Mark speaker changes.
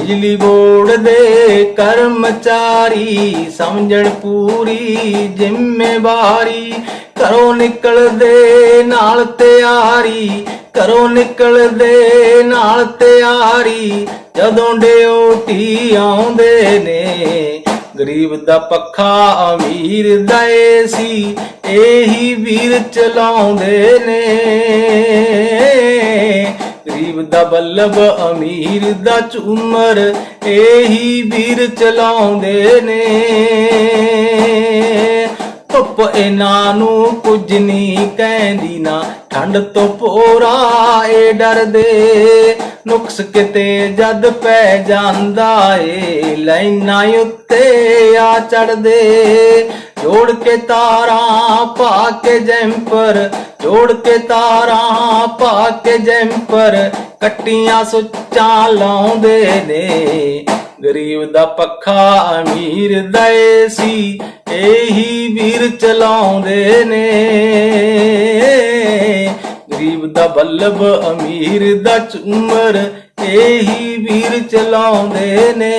Speaker 1: ਬਿਜਲੀ ਬੋਰਡ ਦੇ ਕਰਮਚਾਰੀ ਸਮਝਣ ਪੂਰੀ ਜ਼ਿੰਮੇਵਾਰੀ। ਘਰੋਂ ਨਿਕਲਦੇ ਨਾਲ ਤਿਆਰੀ, ਘਰੋਂ ਨਿਕਲਦੇ ਨਾਲ ਤਿਆਰੀ। ਜਦੋਂ ਡਿਊਟੀ ਆਉਂਦੇ ਨੇ, ਗਰੀਬ ਦਾ ਪੱਖਾ ਅਮੀਰ ਦਾ ਏਸੀ, ਇਹੀ ਵੀਰ ਚਲਾਉਂਦੇ ਨੇ। ਗਰੀਬ ਦਾ ਬੱਲਬ ਅਮੀਰ ਦਾ ਝੂਮਰ, ਇਹੀ ਵੀਰ ਚਲਾਉਂਦੇ ਨੇ। ਧੁੱਪ ਇਹਨਾਂ ਨੂੰ ਕੁਝ ਨਹੀਂ ਕਹਿੰਦੀ ਨਾ, ਠੰਡ ਤੋਂ ਪੋਰਾ ਏ ਡਰਦੇ। ਨੁਕਸ ਕਿਤੇ ਜਦ ਪੈ ਜਾਂਦਾ ਏ, ਲਾਈਨਾਂ ਉੱਤੇ ਆ ਚੜਦੇ ਜੋੜ ਕੇ ਤਾਰਾਂ ਪਾ ਕੇ ਜੈਂਪਰ ਜੋੜ ਕੇ ਤਾਰਾਂ ਪਾ ਕੇ ਜੈਂਪਰ ਕੱਟੀਆਂ ਸੁੱਚਾਂ ਲਾਉਂਦੇ ਨੇ। ਗਰੀਬ ਦਾ ਪੱਖਾ ਅਮੀਰ ਦਾ ਏਸੀ, ਇਹੀ ਵੀਰ ਚਲਾਉਂਦੇ ਨੇ। ਗਰੀਬ ਦਾ ਬੱਲਬ ਅਮੀਰ ਦਾ ਚੁੰਮਰ ਇਹੀ ਵੀਰ ਚਲਾਉਂਦੇ ਨੇ।